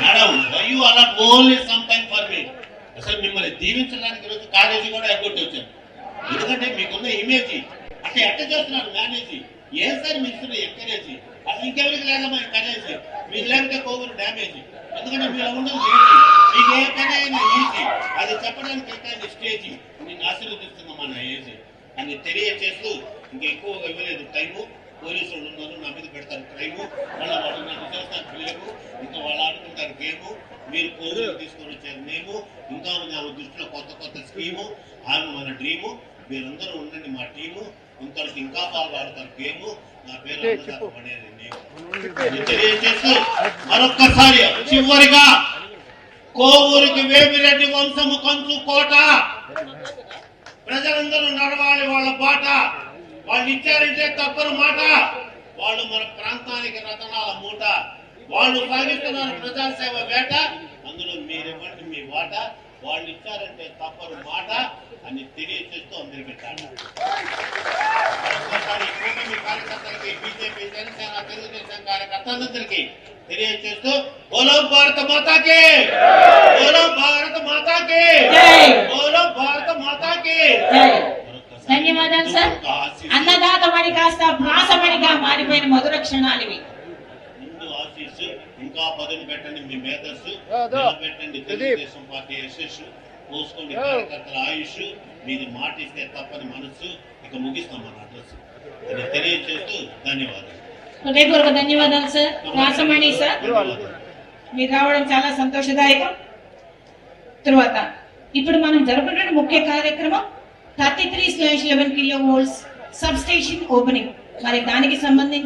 Madam why you అలా only some time for me అసలు మిమ్మల్ని దీవించడానికి ఈరోజు కాలేజీ కూడా ఎగ్గొట్టి వచ్చాను. ఎందుకంటే మీకున్న ఇమేజ్ అసలు ఎట్ట చేస్తున్నారు మేనేజ్ ఏం సార్ మీరు ఇస్తున్న ఎంకరేజ్ అసలు ఇంకెవరికి లేదమ్మా ఎంకరేజ్ మీకు లేకపోతే కోవూరు డ్యామేజ్ ఎందుకంటే మీరు ఉండదు మీకు ఏ పని అయినా ఈజీ అది చెప్పడానికి ఎక్కడ స్టేజ్ నేను ఆశీర్వదిస్తున్నామా నా ఏజ్. అని తెలియచేస్తూ ఇంకా ఎక్కువగా ఇవ్వలేదు టైము. పోలీసులు ఉన్నారు మీద పెడతారు క్రైము మళ్ళీ వాళ్ళు నన్ను చేస్తారు క్లెయిము ఇంకా వాళ్ళు ఆడుకుంటారు గేము. మీరు కోవిలు తీసుకొని వచ్చారు మేము. ఇంకా నా దృష్టిలో కొత్త కొత్త స్కీము ఆమె మన డ్రీము మీరందరూ ఉండండి మా టీము ఇంకా బాగా ఆడతారు గేము. నా పేరు తెలియజేస్తూ మరొక్కసారి చివరిగా కోవూరికి వేమిరెడ్డి వంశము కంచు కోట. ప్రజలందరూ నడవాలి వాళ్ళ బాట. వాళ్ళు ఇచ్చారంటే తప్పని మాట వాళ్ళు మన ప్రాంతానికి రతనాల మూట వాళ్ళు సాగిస్తున్నారు ప్రజాసేవ వేట అందులో మీరివ్వండి మీ వాట వాళ్ళు ఇచ్చారంటే తప్పని మాట అని టాటా. మరొకసారి కూటమి కార్యకర్తలకి బీజేపీ జనసేన తెలుగుదేశం కార్యకర్తలందరికీ తెలియజేస్తూ బోలో భారత మాతాకి బోలో భారత మాతాకి. బోలో భారత మాతాకి జై. ధన్యవాదాలు సార్ అన్నదాత మణి కాస్త ప్రాసమణిగా మారిపోయిన మధుర క్షణాలు ఇవి ఇంకా పదును పెట్టండి మీ మేధస్సు అదో. నిలబెట్టండి తెలుగుదేశం పార్టీ యశస్సు పోసుకోండి కార్యకర్తల ఆయుష్ మీది మాట ఇస్తే తప్పని మనస్సు ఇక ముగిస్తాం మన అడ్రస్. అని తెలియజేస్తూ ధన్యవాదాలు. హృదయపూర్వక ధన్యవాదాలు సార్. ప్రాసమణి సార్. మీరు రావడం చాలా సంతోషదాయకం. తరువాత ఇప్పుడు మనం జరుపుతున్న ముఖ్య కార్యక్రమం thirty three slash eleven kilo volts substation opening. మరి దానికి సంబంధించి